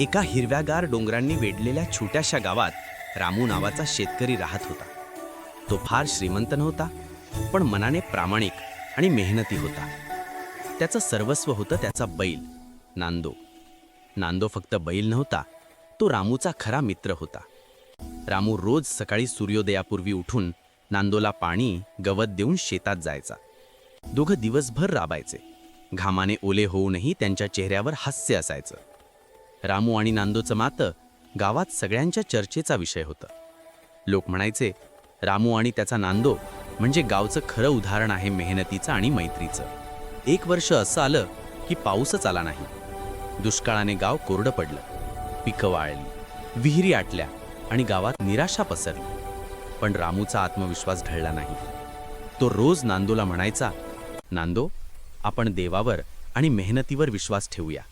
एका हिरव्यागार डोंगरांनी वेढलेल्या छोट्याशा गावात रामू नावाचा शेतकरी राहत होता. तो फार श्रीमंत नव्हता पण मनाने प्रामाणिक आणि मेहनती होता. त्याचं सर्वस्व होतं त्याचा बैल नांदो. नांदो फक्त बैल नव्हता तो रामूचा खरा मित्र होता. रामू रोज सकाळी सूर्योदयापूर्वी उठून नांदोला पाणी गवत देऊन शेतात जायचा. दोघं दिवसभर राबायचे. घामाने ओले होऊनही त्यांच्या चेहऱ्यावर हास्य असायचं. रामू आणि नांदोचं मातं गावात सगळ्यांच्या चर्चेचा विषय होता. लोक म्हणायचे रामू आणि त्याचा नांदो म्हणजे गावचं खरं उदाहरण आहे मेहनतीचं आणि मैत्रीचं. एक वर्ष असं आलं की पाऊसच आला नाही. दुष्काळाने गाव कोरडं पडलं. पिकं वाळली विहिरी आटल्या आणि गावात निराशा पसरली. पण रामूचा आत्मविश्वास ढळला नाही. तो रोज नांदोला म्हणायचा नांदो आपण देवावर आणि मेहनतीवर विश्वास ठेवूया.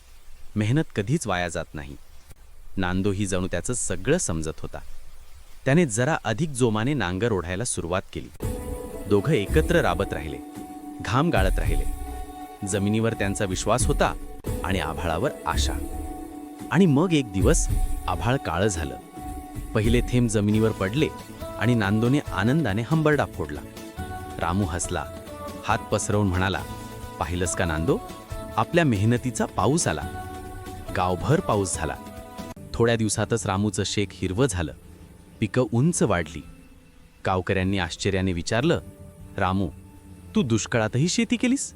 मेहनत कधीच वाया जात नाही. नांदो ही जणू त्याचं सगळं समजत होता. त्याने जरा अधिक जोमाने नांगर ओढायला सुरुवात केली. दोघं एकत्र राबत राहिले. घाम गाळत राहिले. जमिनीवर त्यांचा विश्वास होता आणि आभाळावर आशा. आणि मग एक दिवस आभाळ काळं झालं. पहिले थेंब जमिनीवर पडले आणि नांदोने आनंदाने हंबरडा फोडला. रामू हसला. हात पसरवून म्हणाला पाहिलंस का नांदो? आपल्या मेहनतीचा पाऊस आला. गावभर पाऊस झाला. थोड्या दिवसातच रामूचं शेक हिरवं झालं. पिकं उंच वाढली. गावकऱ्यांनी आश्चर्याने विचारलं रामू तू दुष्काळातही शेती केलीस?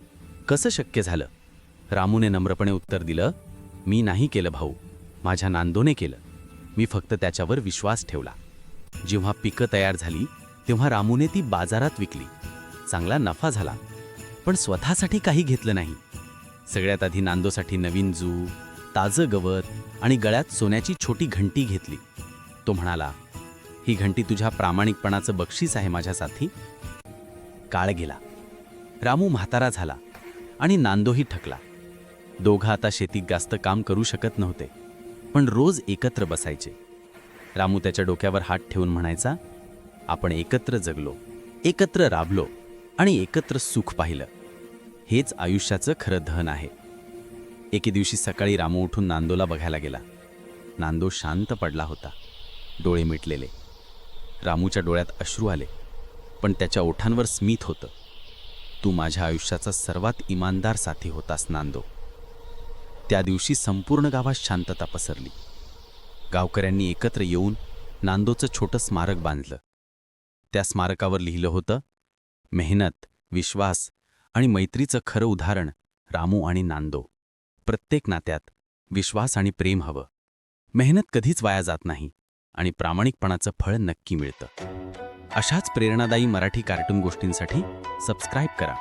कसं शक्य झालं? रामूने नम्रपणे उत्तर दिलं मी नाही केलं भाऊ. माझ्या नांदोने केलं. मी फक्त त्याच्यावर विश्वास ठेवला. जेव्हा पिकं तयार झाली तेव्हा रामूने ती बाजारात विकली. चांगला नफा झाला. पण स्वतःसाठी काही घेतलं नाही. सगळ्यात आधी नांदोसाठी नवीन जू ताजं गवत आणि गळ्यात सोन्याची छोटी घंटी घेतली. तो म्हणाला ही घंटी तुझ्या प्रामाणिकपणाचं बक्षीस आहे माझ्यासाठी काळ गेला. रामू म्हातारा झाला आणि नांदोही ठकला दोघं आता शेतीत जास्त काम करू शकत नव्हते पण रोज एकत्र बसायचे. रामू त्याच्या डोक्यावर हात ठेवून म्हणायचा आपण एकत्र जगलो एकत्र राबलो आणि एकत्र सुख पाहिलं. हेच आयुष्याचं खरं धन आहे. एके दिवशी सकाळी रामू उठून नांदोला बघायला गेला. नांदो शांत पडला होता. डोळे मिटलेले. रामूच्या डोळ्यात अश्रू आले पण त्याच्या ओठांवर स्मित होतं. तू माझ्या आयुष्याचा सर्वात इमानदार साथी होतास नांदो. त्या दिवशी संपूर्ण गावात शांतता पसरली. गावकऱ्यांनी एकत्र येऊन नांदोचं छोटं स्मारक बांधलं. त्या स्मारकावर लिहिलं होतं मेहनत विश्वास आणि मैत्रीचं खरं उदाहरण रामू आणि नांदो. प्रत्येक नात्यात विश्वास आणि प्रेम हवं. मेहनत कधीच वाया जात नाही आणि प्रामाणिकपणाचं फळ नक्की मिळतं. अशाच प्रेरणादायी मराठी कार्टून गोष्टींसाठी सबस्क्राईब करा.